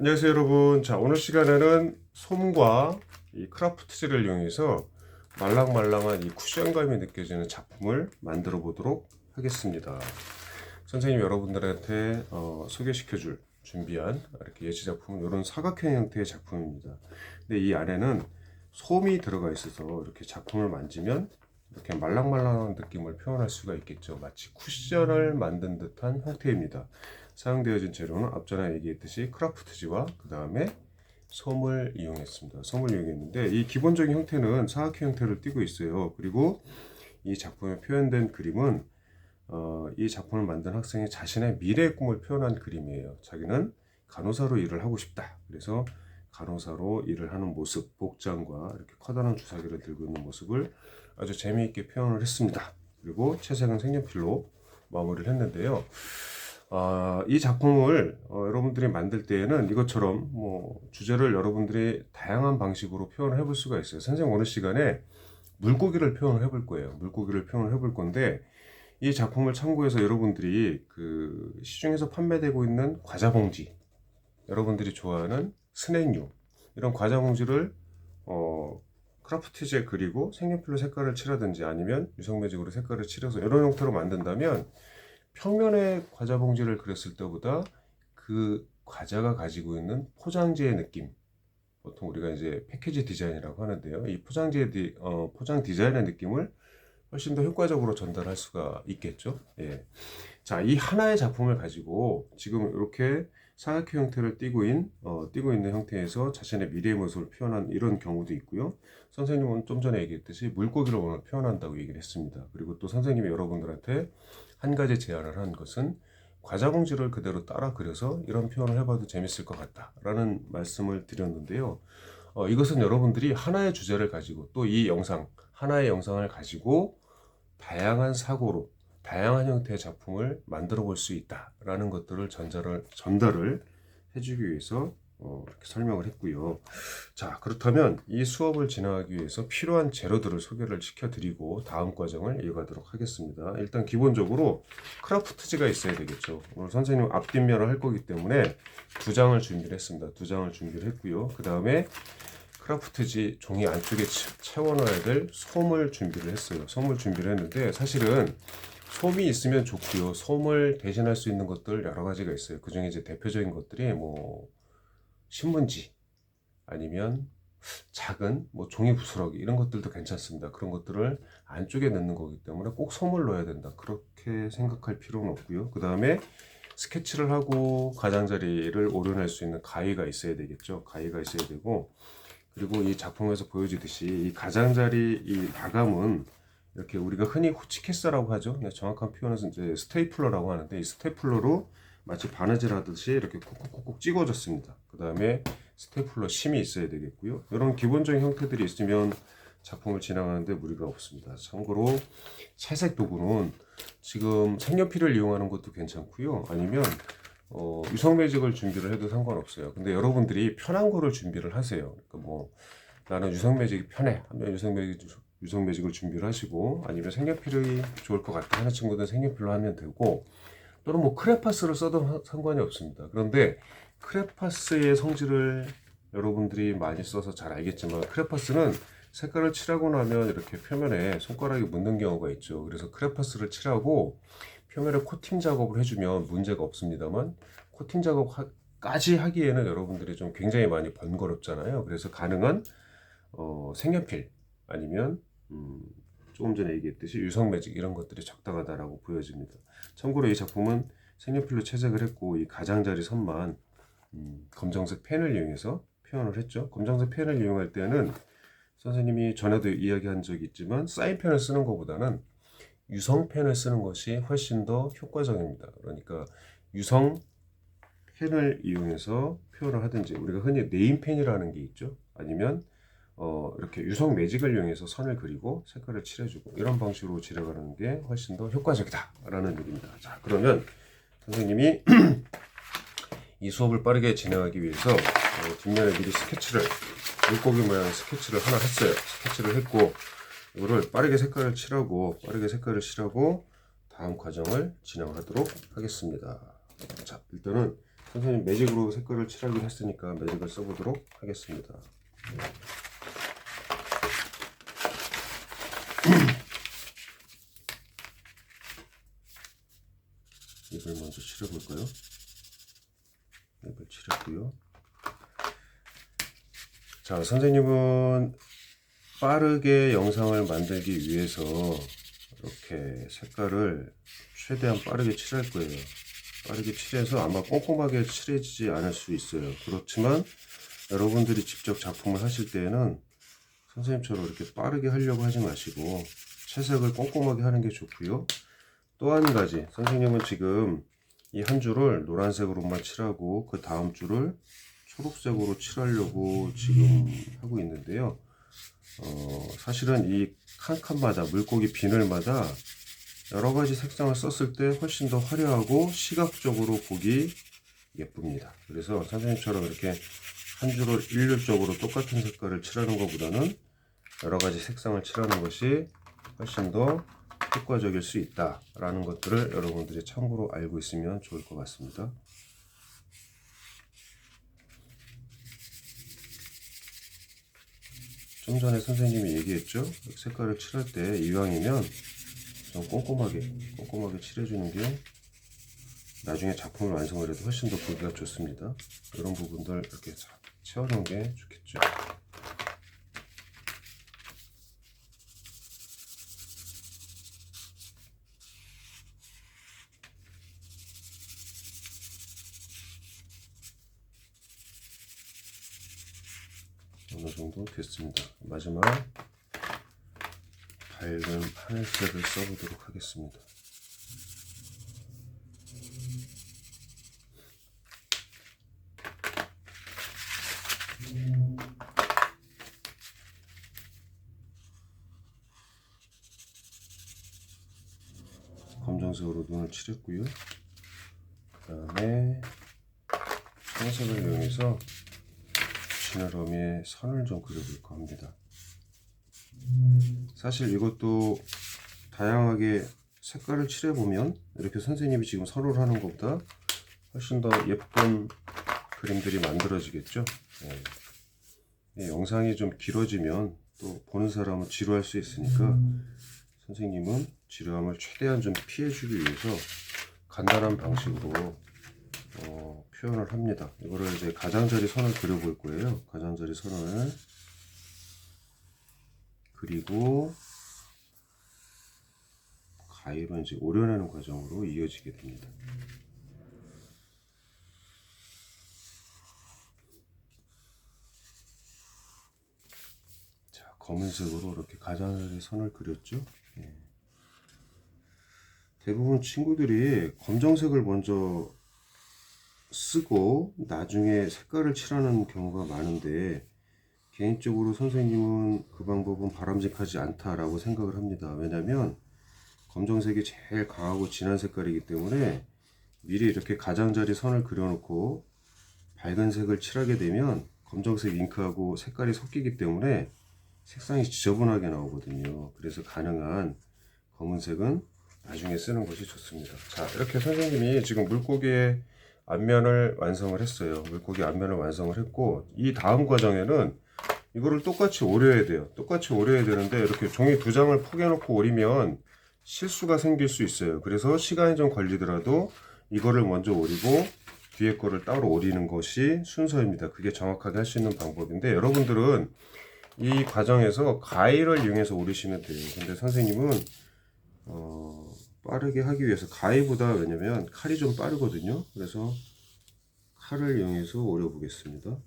안녕하세요 여러분. 자 오늘 시간에는 솜과 이 크라프트지를 이용해서 말랑말랑한 이 쿠션감이 느껴지는 작품을 만들어 보도록 하겠습니다. 선생님 여러분들한테 어, 소개시켜 줄 준비한 이렇게 예시 작품은 이런 사각형 형태의 작품입니다. 근데 이 안에는 솜이 들어가 있어서 이렇게 작품을 만지면 이렇게 말랑말랑한 느낌을 표현할 수가 있겠죠. 마치 쿠션을 만든 듯한 형태입니다 사용되어진 재료는 앞전에 얘기했듯이 크라프트지와 그 다음에 솜을 이용했습니다. 솜을 이용했는데 이 기본적인 형태는 사각형 형태를 띠고 있어요. 그리고 이 작품에 표현된 그림은 어, 이 작품을 만든 학생이 자신의 미래의 꿈을 표현한 그림이에요. 자기는 간호사로 일을 하고 싶다. 그래서 간호사로 일을 하는 모습, 복장과 이렇게 커다란 주사기를 들고 있는 모습을 아주 재미있게 표현을 했습니다. 그리고 채색은 색연필로 마무리를 했는데요. 아, 이 작품을 어, 여러분들이 만들 때에는 이것처럼 뭐 주제를 여러분들이 다양한 방식으로 표현을 해볼 수가 있어요. 선생님 오늘 시간에 물고기를 표현을 해볼 거예요. 물고기를 표현을 해볼 건데 이 작품을 참고해서 여러분들이 그 시중에서 판매되고 있는 과자 봉지, 여러분들이 좋아하는 스낵류 이런 과자 봉지를 어, 크라프트지에 그리고 색연필로 색깔을 칠하든지 아니면 유성매직으로 색깔을 칠해서 이런 형태로 만든다면 평면에 과자 봉지를 그렸을 때보다 그 과자가 가지고 있는 포장지의 느낌 보통 우리가 이제 패키지 디자인이라고 하는데요. 이 포장지의 디, 어, 포장 디자인의 느낌을 훨씬 더 효과적으로 전달할 수가 있겠죠. 예. 자 이 하나의 작품을 가지고 지금 이렇게 사각형 형태를 띠고, 있, 어, 띠고 있는 형태에서 자신의 미래의 모습을 표현한 이런 경우도 있고요. 선생님은 좀 전에 얘기했듯이 물고기를 오늘 표현한다고 얘기를 했습니다. 그리고 또 선생님이 여러분들한테 한 가지 제안을 한 것은 과자 봉지를 그대로 따라 그려서 이런 표현을 해봐도 재밌을 것 같다 라는 말씀을 드렸는데요. 어, 이것은 여러분들이 하나의 주제를 가지고 또 이 영상 하나의 영상을 가지고 다양한 사고로 다양한 형태의 작품을 만들어 볼 수 있다 라는 것들을 전달을, 전달을 해주기 위해서 어, 이렇게 설명을 했고요. 자, 그렇다면 이 수업을 진행하기 위해서 필요한 재료들을 소개를 시켜드리고 다음 과정을 이어가도록 하겠습니다. 일단 기본적으로 크라프트지가 있어야 되겠죠. 오늘 선생님 앞뒷면을 할 거기 때문에 두 장을 준비를 했습니다. 두 장을 준비를 했고요. 그 다음에 크라프트지 종이 안쪽에 채워넣어야 될 솜을 준비를 했어요. 솜을 준비를 했는데 사실은 솜이 있으면 좋고요. 솜을 대신할 수 있는 것들 여러 가지가 있어요. 그 중에 이제 대표적인 것들이 뭐 신문지 아니면 작은 뭐 종이 부스러기 이런 것들도 괜찮습니다. 그런 것들을 안쪽에 넣는 거기 때문에 꼭 솜을 넣어야 된다. 그렇게 생각할 필요는 없고요. 그 다음에 스케치를 하고 가장자리를 오려낼 수 있는 가위가 있어야 되겠죠. 가위가 있어야 되고 그리고 이 작품에서 보여지듯이 이 가장자리 이 마감은 이렇게 우리가 흔히 호치케스라고 하죠. 네, 정확한 표현은 이제 스테이플러라고 하는데 이 스테이플러로 마치 바느질 하듯이 이렇게 콕콕콕콕 찍어줬습니다. 그 다음에 스테플러 심이 있어야 되겠고요. 이런 기본적인 형태들이 있으면 작품을 진행하는데 무리가 없습니다. 참고로 채색 도구는 지금 색연필을 이용하는 것도 괜찮고요. 아니면 어, 유성 매직을 준비를 해도 상관없어요. 근데 여러분들이 편한 거를 준비를 하세요. 그러니까 뭐 나는 유성 매직이 편해 하면 유성 매직 유성 매직을 준비를 하시고 아니면 색연필이 좋을 것 같다 하는 친구들은 색연필로 하면 되고 또는 뭐 크레파스를 써도 상관이 없습니다. 그런데 크레파스의 성질을 여러분들이 많이 써서 잘 알겠지만 크레파스는 색깔을 칠하고 나면 이렇게 표면에 손가락이 묻는 경우가 있죠. 그래서 크레파스를 칠하고 표면에 코팅 작업을 해주면 문제가 없습니다만 코팅 작업까지 하기에는 여러분들이 좀 굉장히 많이 번거롭잖아요. 그래서 가능한 어, 색연필 아니면 음, 조금 전에 얘기했듯이 유성 매직 이런 것들이 적당하다라고 보여집니다. 참고로 이 작품은 색연필로 채색을 했고 이 가장자리 선만 음, 검정색 펜을 이용해서 표현을 했죠. 검정색 펜을 이용할 때는 선생님이 전에도 이야기한 적이 있지만 사인펜을 쓰는 것보다는 유성 펜을 쓰는 것이 훨씬 더 효과적입니다. 그러니까 유성 펜을 이용해서 표현을 하든지 우리가 흔히 네임펜이라는 게 있죠. 아니면 어, 이렇게 유성 매직을 이용해서 선을 그리고 색깔을 칠해주고 이런 방식으로 지려가는 게 훨씬 더 효과적이다라는 얘기입니다. 자 그러면 선생님이 이 수업을 빠르게 진행하기 위해서 어, 뒷면에 미리 스케치를 물고기 모양의 스케치를 하나 했어요. 스케치를 했고 이거를 빠르게 색깔을 칠하고 빠르게 색깔을 칠하고 다음 과정을 진행하도록 하겠습니다. 자 일단은 선생님 매직으로 색깔을 칠하기로 했으니까 매직을 써보도록 하겠습니다. 입을 먼저 칠해볼까요? 입을 칠했고요. 자, 선생님은 빠르게 영상을 만들기 위해서 이렇게 색깔을 최대한 빠르게 칠할 거예요. 빠르게 칠해서 아마 꼼꼼하게 칠해지지 않을 수 있어요. 그렇지만 여러분들이 직접 작품을 하실 때에는 선생님처럼 이렇게 빠르게 하려고 하지 마시고 채색을 꼼꼼하게 하는 게 좋고요. 또 한 가지, 선생님은 지금 이 한 줄을 노란색으로만 칠하고 그 다음 줄을 초록색으로 칠하려고 지금 하고 있는데요. 어, 사실은 이 칸칸마다 물고기 비늘마다 여러 가지 색상을 썼을 때 훨씬 더 화려하고 시각적으로 보기 예쁩니다. 그래서 선생님처럼 이렇게 한 줄을 일률적으로 똑같은 색깔을 칠하는 것보다는 여러 가지 색상을 칠하는 것이 훨씬 더 효과적일 수 있다라는 것들을 여러분들이 참고로 알고 있으면 좋을 것 같습니다. 좀 전에 선생님이 얘기했죠. 색깔을 칠할 때 이왕이면 좀 꼼꼼하게 꼼꼼하게 칠해주는 게 나중에 작품을 완성을 해도 훨씬 더 보기가 좋습니다. 이런 부분들 이렇게 잘 채워놓은 게 좋겠죠. 어느 정도 됐습니다. 마지막 밝은 하늘색을 써보도록 하겠습니다. 검정색으로 눈을 칠했고요. 그 다음에 청색을 이용해서 지느러미에 선을 좀 그려볼까 합니다. 사실 이것도 다양하게 색깔을 칠해보면 이렇게 선생님이 지금 선호를 하는 것보다 훨씬 더 예쁜 그림들이 만들어지겠죠. 네. 이 영상이 좀 길어지면 또 보는 사람은 지루할 수 있으니까 선생님은 지루함을 최대한 좀 피해주기 위해서 간단한 방식으로 어, 표현을 합니다. 이거를 이제 가장자리 선을 그려볼 거예요. 가장자리 선을 그리고 가위로 이제 오려내는 과정으로 이어지게 됩니다. 자, 검은색으로 이렇게 가장자리 선을 그렸죠. 예. 대부분 친구들이 검정색을 먼저 쓰고 나중에 색깔을 칠하는 경우가 많은데 개인적으로 선생님은 그 방법은 바람직하지 않다라고 생각을 합니다. 왜냐하면 검정색이 제일 강하고 진한 색깔이기 때문에 미리 이렇게 가장자리 선을 그려놓고 밝은 색을 칠하게 되면 검정색 잉크하고 색깔이 섞이기 때문에 색상이 지저분하게 나오거든요. 그래서 가능한 검은색은 나중에 쓰는 것이 좋습니다. 자, 이렇게 선생님이 지금 물고기의 앞면을 완성을 했어요. 물고기 앞면을 완성을 했고 이 다음 과정에는 이거를 똑같이 오려야 돼요. 똑같이 오려야 되는데 이렇게 종이 두 장을 포개놓고 오리면 실수가 생길 수 있어요. 그래서 시간이 좀 걸리더라도 이거를 먼저 오리고 뒤에 거를 따로 오리는 것이 순서입니다. 그게 정확하게 할 수 있는 방법인데 여러분들은 이 과정에서 가위를 이용해서 오리시면 돼요. 근데 선생님은 어, 빠르게 하기 위해서 가위보다 왜냐면 칼이 좀 빠르거든요. 그래서 칼을 이용해서 오려 보겠습니다.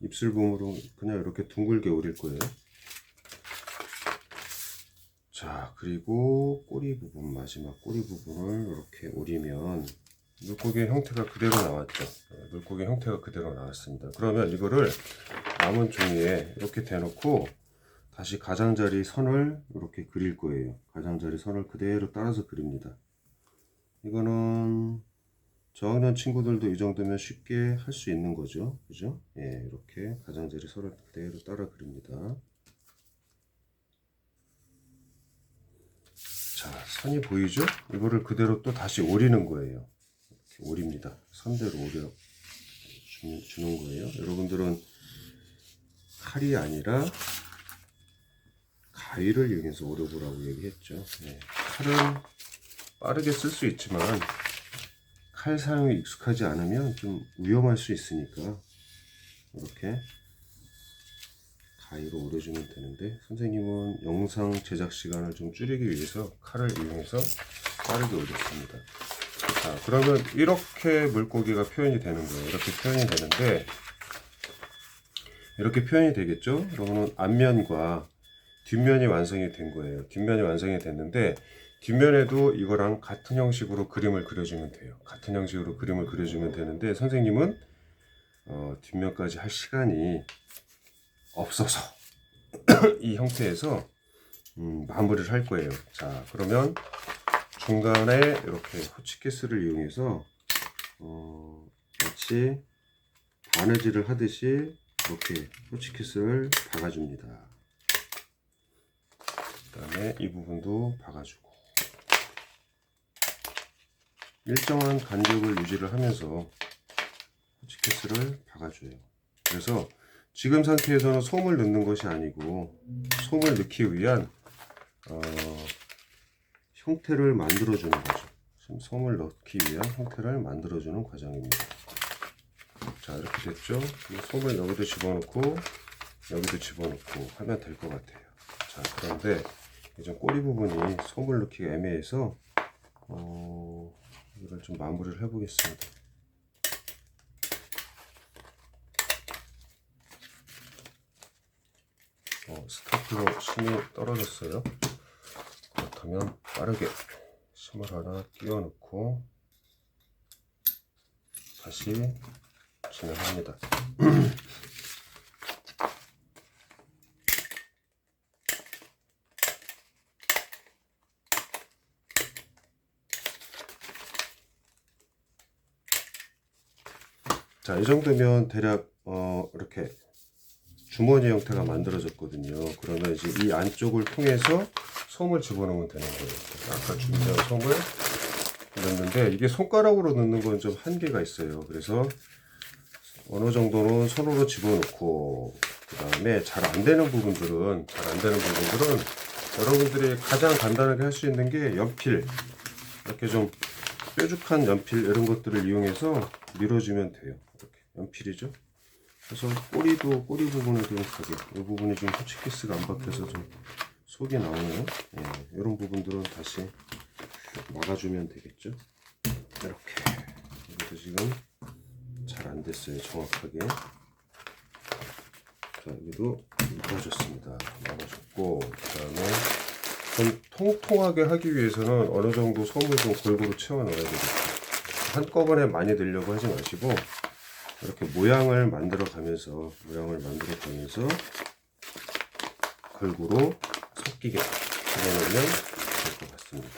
입술 부분으로 그냥 이렇게 둥글게 오릴 거예요. 자, 그리고 꼬리 부분, 마지막 꼬리 부분을 이렇게 오리면 물고기의 형태가 그대로 나왔죠. 네, 물고기의 형태가 그대로 나왔습니다. 그러면 이거를 남은 종이에 이렇게 대놓고 다시 가장자리 선을 이렇게 그릴 거예요. 가장자리 선을 그대로 따라서 그립니다. 이거는 저학년 친구들도 이 정도면 쉽게 할 수 있는 거죠. 그죠? 예, 이렇게 가장자리 서를 그대로 따라 그립니다. 자, 선이 보이죠? 이거를 그대로 또 다시 오리는 거예요. 이렇게 오립니다. 선대로 오려 주는, 거예요. 여러분들은 칼이 아니라 가위를 이용해서 오려보라고 얘기했죠. 네. 칼은 빠르게 쓸 수 있지만 칼 사용에 익숙하지 않으면 좀 위험할 수 있으니까 이렇게 가위로 오려주면 되는데 선생님은 영상 제작 시간을 좀 줄이기 위해서 칼을 이용해서 빠르게 오렸습니다. 자 그러면 이렇게 물고기가 표현이 되는 거예요. 이렇게 표현이 되는데 이렇게 표현이 되겠죠? 그러면 앞면과 뒷면이 완성이 된 거예요. 뒷면이 완성이 됐는데 뒷면에도 이거랑 같은 형식으로 그림을 그려주면 돼요. 같은 형식으로 그림을 그려주면 되는데 선생님은 어, 뒷면까지 할 시간이 없어서 이 형태에서 음, 마무리를 할 거예요. 자 그러면 중간에 이렇게 호치키스를 이용해서 어, 마치 바느질을 하듯이 이렇게 호치키스를 박아줍니다. 그 다음에 이 부분도 박아주고 일정한 간격을 유지를 하면서 호치키스를 박아줘요. 그래서 지금 상태에서는 솜을 넣는 것이 아니고 솜을 넣기 위한 어, 형태를 만들어주는 거죠. 지금 솜을 넣기 위한 형태를 만들어주는 과정입니다. 자 이렇게 됐죠? 이 솜을 여기도 집어넣고 여기도 집어넣고 하면 될 것 같아요. 자 그런데 이제 꼬리 부분이 솜을 넣기가 애매해서 어, 이걸 좀 마무리를 해보겠습니다. 어, 스타트로 심이 떨어졌어요. 그렇다면 빠르게 심을 하나 끼워 넣고 다시 진행합니다. 자, 이 정도면 대략 어, 이렇게 주머니 형태가 만들어졌거든요. 그러면 이제 이 안쪽을 통해서 솜을 집어넣으면 되는 거예요. 아까 준비한 솜을 넣는데 이게 손가락으로 넣는 건 좀 한계가 있어요. 그래서 어느 정도는 손으로 집어넣고 그 다음에 잘 안 되는 부분들은 잘 안 되는 부분들은 여러분들이 가장 간단하게 할 수 있는 게 연필 이렇게 좀 뾰족한 연필 이런 것들을 이용해서 밀어주면 돼요. 이렇게 연필이죠. 그래서 꼬리도 꼬리 부분을 좀 가게 이 부분이 좀 호치키스가 안 박혀서 좀 속이 나오네요. 예, 이런 부분들은 다시 막아주면 되겠죠. 이렇게 여기도 지금 잘 안 됐어요 정확하게. 자 여기도 막아줬습니다. 막아줬고 그 다음에 좀 통통하게 하기 위해서는 어느 정도 솜을 좀 골고루 채워 넣어야 되겠죠. 한꺼번에 많이 넣으려고 하지 마시고 이렇게 모양을 만들어 가면서 모양을 만들어 가면서 골고루 섞이게 집어넣으면 될 것 같습니다.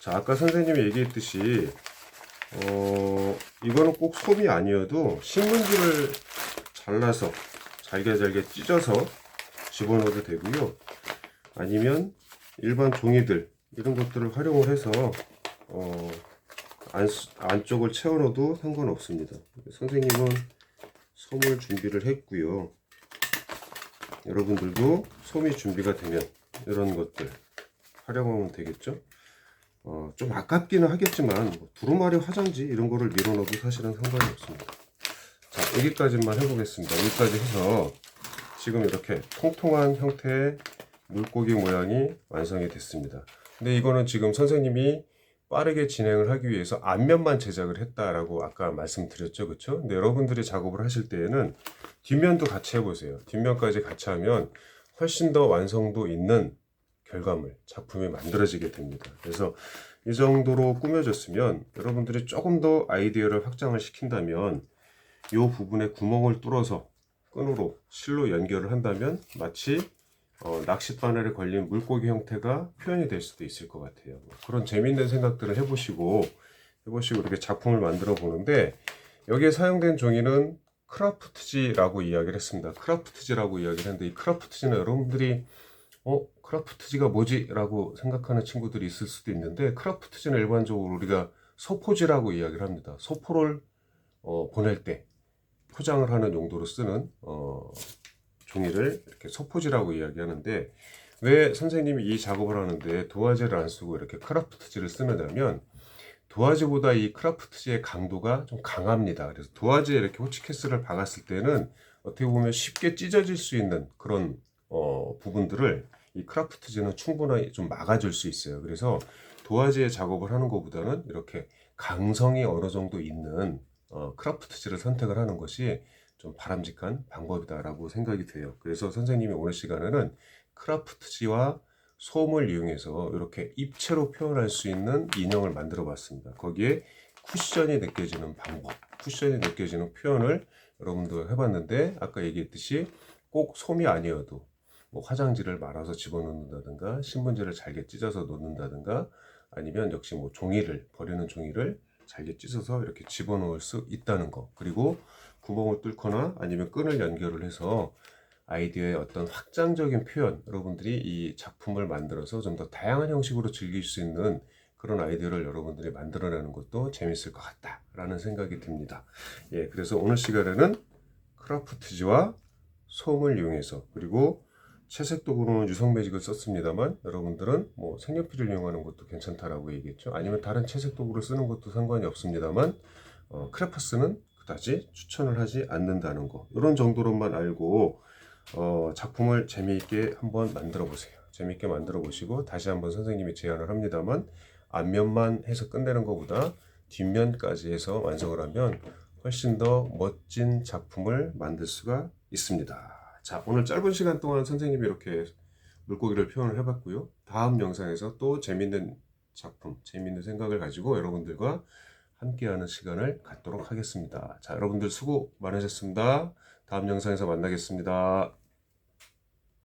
자 아까 선생님이 얘기했듯이 어 이거는 꼭 솜이 아니어도 신문지를 잘라서 잘게 잘게 찢어서 집어넣어도 되고요. 아니면 일반 종이들 이런 것들을 활용을 해서 어 안, 안쪽을 채워넣어도 상관없습니다. 선생님은 솜을 준비를 했고요. 여러분들도 솜이 준비가 되면 이런 것들 활용하면 되겠죠. 어, 좀 아깝기는 하겠지만 뭐 두루마리 화장지 이런 거를 밀어넣어도 사실은 상관이 없습니다. 자 여기까지만 해보겠습니다. 여기까지 해서 지금 이렇게 통통한 형태의 물고기 모양이 완성이 됐습니다. 근데 이거는 지금 선생님이 빠르게 진행을 하기 위해서 앞면만 제작을 했다라고 아까 말씀드렸죠. 그렇죠? 근데 여러분들이 작업을 하실 때에는 뒷면도 같이 해보세요. 뒷면까지 같이 하면 훨씬 더 완성도 있는 결과물, 작품이 만들어지게 됩니다. 그래서 이 정도로 꾸며졌으면 여러분들이 조금 더 아이디어를 확장을 시킨다면 이 부분에 구멍을 뚫어서 끈으로 실로 연결을 한다면 마치 어, 낚싯바늘에 걸린 물고기 형태가 표현이 될 수도 있을 것 같아요. 뭐 그런 재밌는 생각들을 해보시고 해보시고 이렇게 작품을 만들어 보는데 여기에 사용된 종이는 크라프트지라고 이야기를 했습니다. 크라프트지라고 이야기를 했는데 이 크라프트지는 여러분들이 어 크라프트지가 뭐지?라고 생각하는 친구들이 있을 수도 있는데 크라프트지는 일반적으로 우리가 소포지라고 이야기를 합니다. 소포를 어, 보낼 때 포장을 하는 용도로 쓰는 어, 종이를 이렇게 소포지라고 이야기하는데 왜 선생님이 이 작업을 하는데 도화지를 안 쓰고 이렇게 크라프트지를 쓰느냐면 도화지보다 이 크라프트지의 강도가 좀 강합니다. 그래서 도화지에 이렇게 호치케스를 박았을 때는 어떻게 보면 쉽게 찢어질 수 있는 그런 어, 부분들을 이 크라프트지는 충분히 좀 막아줄 수 있어요. 그래서 도화지에 작업을 하는 것보다는 이렇게 강성이 어느 정도 있는 어, 크라프트지를 선택을 하는 것이 좀 바람직한 방법이다라고 생각이 돼요. 그래서 선생님이 오늘 시간에는 크라프트지와 솜을 이용해서 이렇게 입체로 표현할 수 있는 인형을 만들어 봤습니다. 거기에 쿠션이 느껴지는 방법, 쿠션이 느껴지는 표현을 여러분들 해봤는데 아까 얘기했듯이 꼭 솜이 아니어도 뭐 화장지를 말아서 집어넣는다든가 신문지를 잘게 찢어서 놓는다든가 아니면 역시 뭐 종이를 버리는 종이를 잘게 찢어서 이렇게 집어넣을 수 있다는 거 그리고 구멍을 뚫거나 아니면 끈을 연결을 해서 아이디어의 어떤 확장적인 표현 여러분들이 이 작품을 만들어서 좀 더 다양한 형식으로 즐길 수 있는 그런 아이디어를 여러분들이 만들어내는 것도 재밌을 것 같다라는 생각이 듭니다. 예, 그래서 오늘 시간에는 크라프트지와 솜을 이용해서 그리고 채색 도구로는 유성 매직을 썼습니다만 여러분들은 뭐 색연필을 이용하는 것도 괜찮다라고 얘기했죠. 아니면 다른 채색 도구를 쓰는 것도 상관이 없습니다만 어, 크레파스는 그다지 추천을 하지 않는다는 거 이런 정도로만 알고 어, 작품을 재미있게 한번 만들어 보세요. 재미있게 만들어 보시고 다시 한번 선생님이 제안을 합니다만 앞면만 해서 끝내는 것보다 뒷면까지 해서 완성을 하면 훨씬 더 멋진 작품을 만들 수가 있습니다. 자, 오늘 짧은 시간 동안 선생님이 이렇게 물고기를 표현을 해봤고요. 다음 영상에서 또 재밌는 작품, 재밌는 생각을 가지고 여러분들과 함께하는 시간을 갖도록 하겠습니다. 자, 여러분들 수고 많으셨습니다. 다음 영상에서 만나겠습니다.